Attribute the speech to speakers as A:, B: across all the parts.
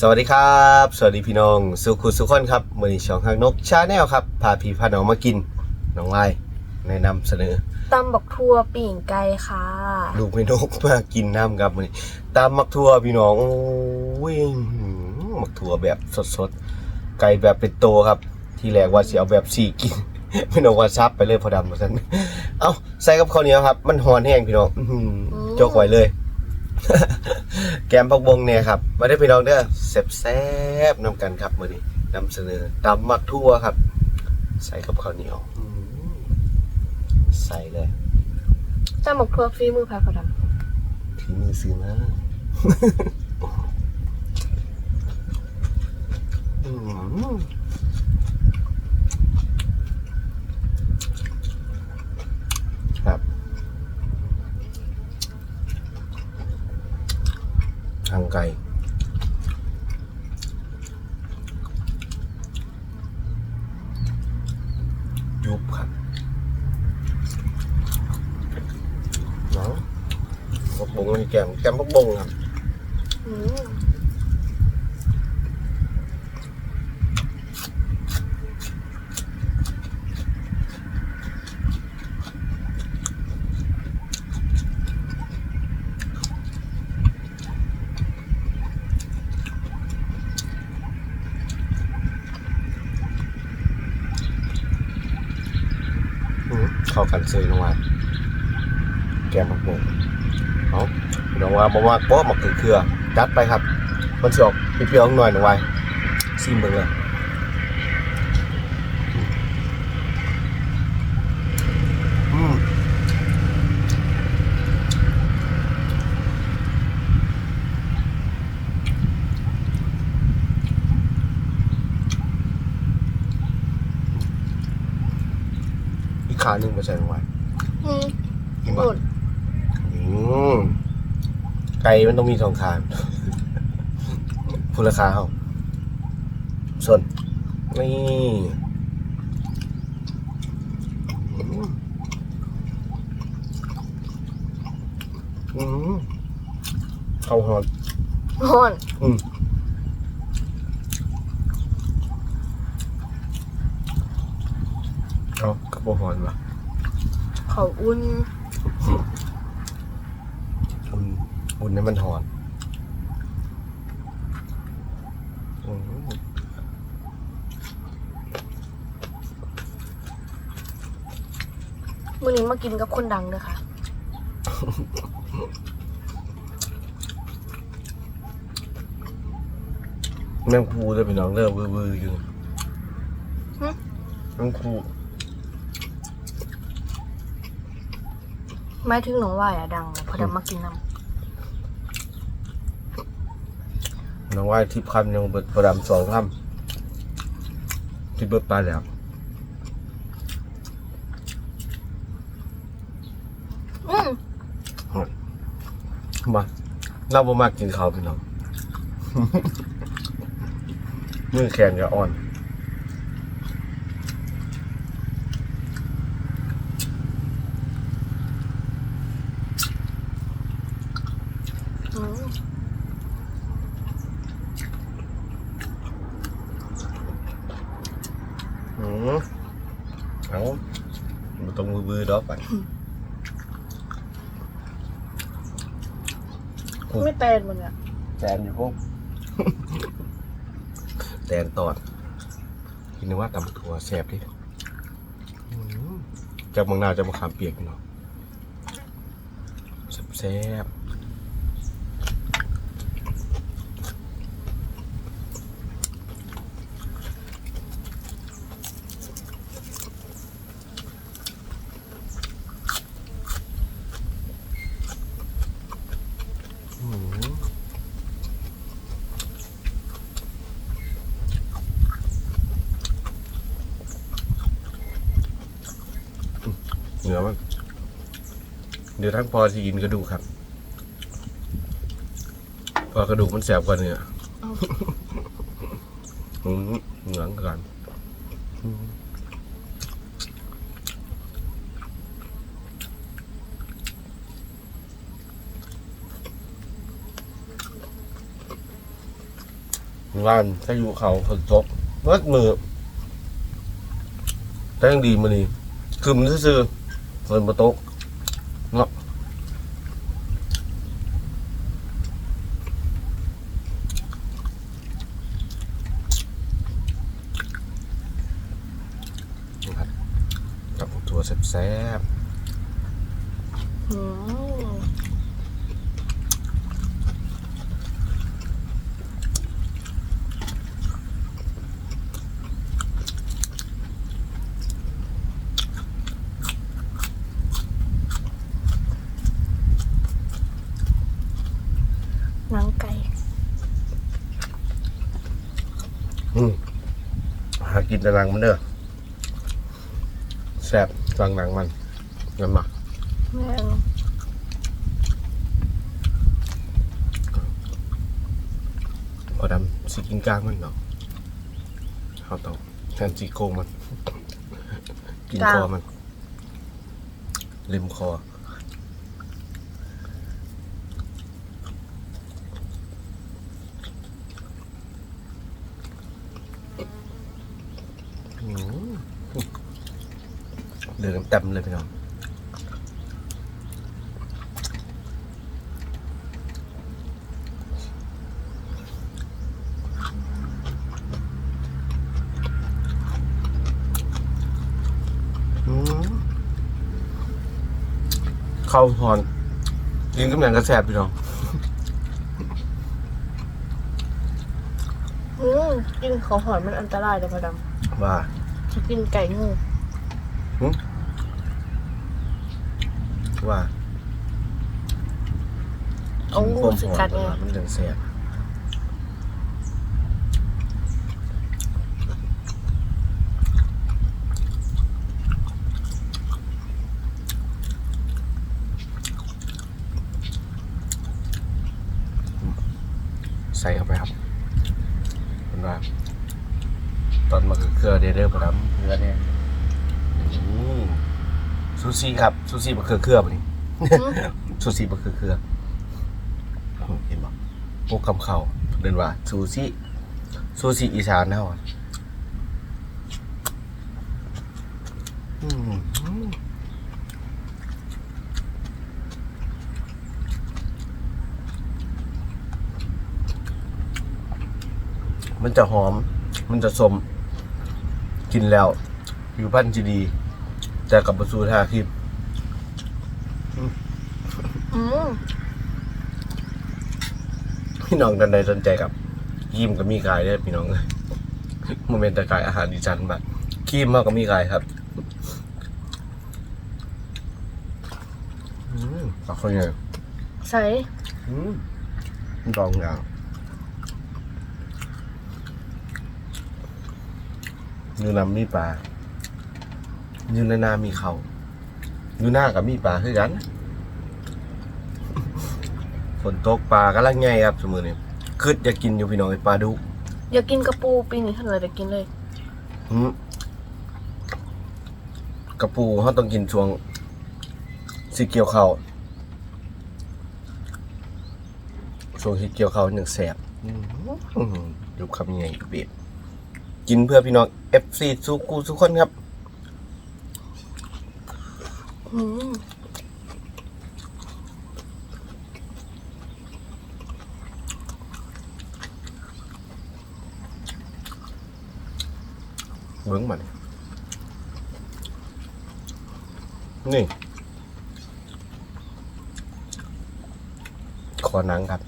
A: สวัสดีครับ สวัสดีพี่น้องสุขุสุขคนครับมือนี้ช่องทางนกชาแนลครับพาพี่พาน้องมากินน้องไล่แนะนำเสนอ
B: ตำบักทั่วปิ่งไก่ค่ะ
A: ลูกไม่นกมากินน้ำครับมือนี้ตามมักทัวพี่น้องโอ้ยมักทัวแบบสดๆไก่แบบเป็นโตครับ ที่แรกว่าสิเอาแบบสี่กินพี่น้องว่าซับไปเลยพอดำมาสันเอาใส่กับข้าวเหนียวครับ มันหอนแห้งพี่น้องอื้อหือจกไว้เลย แกมผักบงเนี่ยครับมาได้พี่น้องเด้อแซ่บๆนำกันครับมื้อนี้นำเสนอตำมักทั่วครับ ใส่กับข้าวเหนียวอื้อหือใส่เลย
B: ตำบักทั่วฟรีมือพายพอด
A: ทีมือซื้อมาอื้อหือครับ ทางไก่ยุบครับเนาะพักบงนี่แกมแกมพักบงครับำ
B: อืม
A: อืม เข้ากันซื้อลงมาแกมพักบงเอาพี่น้องว่าบอกว่าเพราะมักคือเครือจัดไปครับมันสิออกเปรี้ยวๆหน่อยหนึ่งไว้ซิมเบิ่งเลย ขาหนึ่งมาใส่ลงไว้
B: อืม
A: กิน
B: ห
A: บ่
B: มด
A: อืมไก่มันต้องมีสองคานพูดราคาเขาส่วนนี่อืมอืมเข้าหอน
B: ห่อน
A: อืม เอากระโปรงหอนวะ
B: เขาอุ่น
A: อุ่นอุ่นให้มันหอนอืม
B: มื้อนี้มากินกับคนดังเลยค่ะ
A: แม่งคูจะเป็นน้องเลิกวือๆอยู่
B: หึ
A: แม่งคู
B: หมายถึงหนูว่าอะดังพอดำมากินน้
A: น้องว่าทิพย์คำยังเบิดประดำสองคำที่เบิดไปแล้วำ
B: อืม
A: มาเราบ่มากกินข้าวพี่น้องมือแขนจะอ่อน
B: อืม
A: อืม เอาบ่ต้องมือบือดอกไป
B: ไม่แตนมันอะ
A: แตนอยู่พวกแตนตอดกินนึกว่าตำถั่วแซ่บดิอืมจากบางนาจะมาขามเปียกพี่น้องแซ่บ เหนือมันเดี๋ยวทั้งพอจะกินกระดูกครับ พอกระดูกมันแสบกว่าเนื้ออืมเหนืองกันอืมว่านถ้าอยู่เขาฝนตกเมื่อมือแต่ยังดีมานี่คือมันซื่อ ๆฝนมาตกเนาะนี่ครับกับตัวแซ่บ
B: อืมหนังไก่
A: ๆอืมหากิน แตะลังมันเด้อแซ่บฟังหนังมันเงินมา
B: แม่น
A: พอดำสิกินกลางมันเนาะเขาต้องแทนสีโครงมัน กินคอมันริมคออืม เหลืองเต็มเลยพี่น้องอืมเข้าวพรกินกำลังกระแสบพี่น้อง
B: อืมกินของหอยมันอันตรายเลยพอด
A: ว่าำ
B: จะกินไก่งู
A: ว่า
B: เอางู
A: ความ
B: สิ
A: หอ
B: กัด
A: ม
B: ไง
A: มันเรื่องแสบใส่เข้าไปครับเป็นว่าตอนมาคือเครือเดเดอร์ประดำเครือเนี่ยอืม ซูซี่ครับซูซี่มะเขือเครือปะนี่ซูซี่มะเขือเครืออืมเห็นบ่พวกคำเขาเดินว่าซูซี่ซูซี่อีสานนะวะอืมมันจะหอม มันจะสม กินแล้วผิวพรรณจะดี แต่กับประสูทาคลิป
B: อืม
A: พี่น้องท่านใดสนใจกับครีมก็มีขายด้วยพี่น้องเลยโมเมนต์แต่ขายอาหารดิจันแบบครีมมากก็มีขายครับอืมปากคนไง
B: ใส่
A: อืมลองอย่างยูนำมีปลา ยูนานามีเขายูหน้ากับมีปลาคือกันฝนตกปลากำลังไงครับสมือนี้คืดอยากกินอยู่พี่น้องไอ้ปลาดุก
B: อยากกินกระปูปีนี้เท่าไหร่จะกินเลย
A: หืมกระปูเขาต้องกินช่วงสีเกี่ยวเขาวช่วงที่เกี่ยวเขาวหนึ่งแสบอื้อหือดูคำยังไงกับเบียดกินเพื่อพี่น้อง FC สุกูสุกคนครับ
B: อืม
A: เบิ้งมันนี่ ขอหนังครับ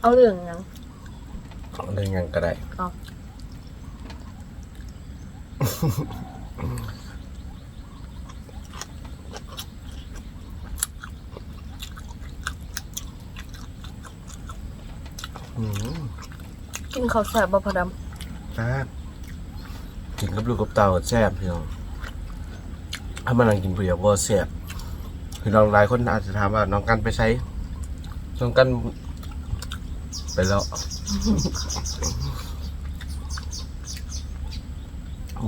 B: เอาเรื่องหยัง
A: เอาเรื่องหยังก็ได้
B: เอา กินข้าวแซ่บบ่พอด
A: ครับกินกับลูกกับเต่าแซ่บพี่น้องถ้ามันนั่งกินเปรียวว่าแซ่บพี่น้องหลายคนอาจจะถามว่าน้องกันไปใช้น้องกัน ไปแล้ว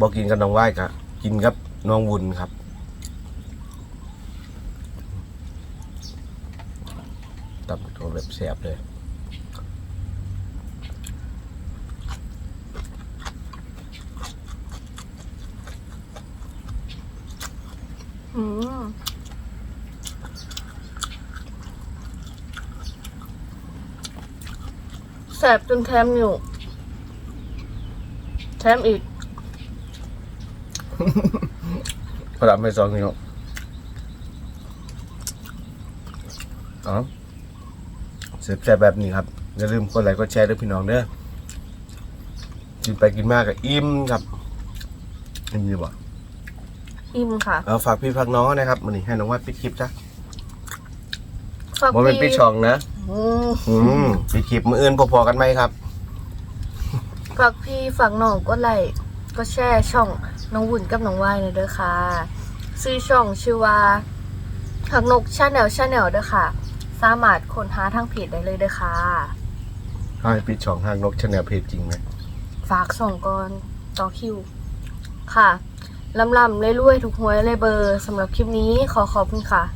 A: บอกกินกับน้องไหว้กะกินกับน้องวุนครับตับตัวแบบแซ่บเลย
B: อืมแสบจนแถมอยู่แถมอีก
A: พระรามไม่ซองพี่น้องอ๋อเสียบแซ่บแบบนี้ครับ อย่าลืมกดไลค์กดแชร์ด้วยพี่น้องเด้อกินไปกินมากกับอิ่มครับอิ่มอยู่บ่
B: อิ่มค่ะ
A: เอาฝากพี่ฝากน้องนะครับมันนี่ให้น้องวัดปิดคลิปจ้ะ
B: ฝาก
A: บ่เป็นปิดช่องนะ
B: อืม
A: อืมปิดคลิปมืออื่นพอๆกันไหมครับ
B: ฝากพี่ฝากน้องก็ไลค์ก็แชร์ช่องน้องวุ่นกับน้องวายหน่อยเด้อค่ะชื่อช่องชื่อว่าหักนกชาแนลชาแนลเด้อค่ะ สามารถค้นหาทางเพจได้เลยเด้อค่ะ
A: ให้ปิดช่องห้างนกชาแนลเพจจริงไหม
B: ฝากส่งก่อนต่อคิว ค่ะ ลำลำๆเรื่อยๆทุกหวยเลยเบอร์สำหรับคลิปนี้ขอขอบคุณค่ะ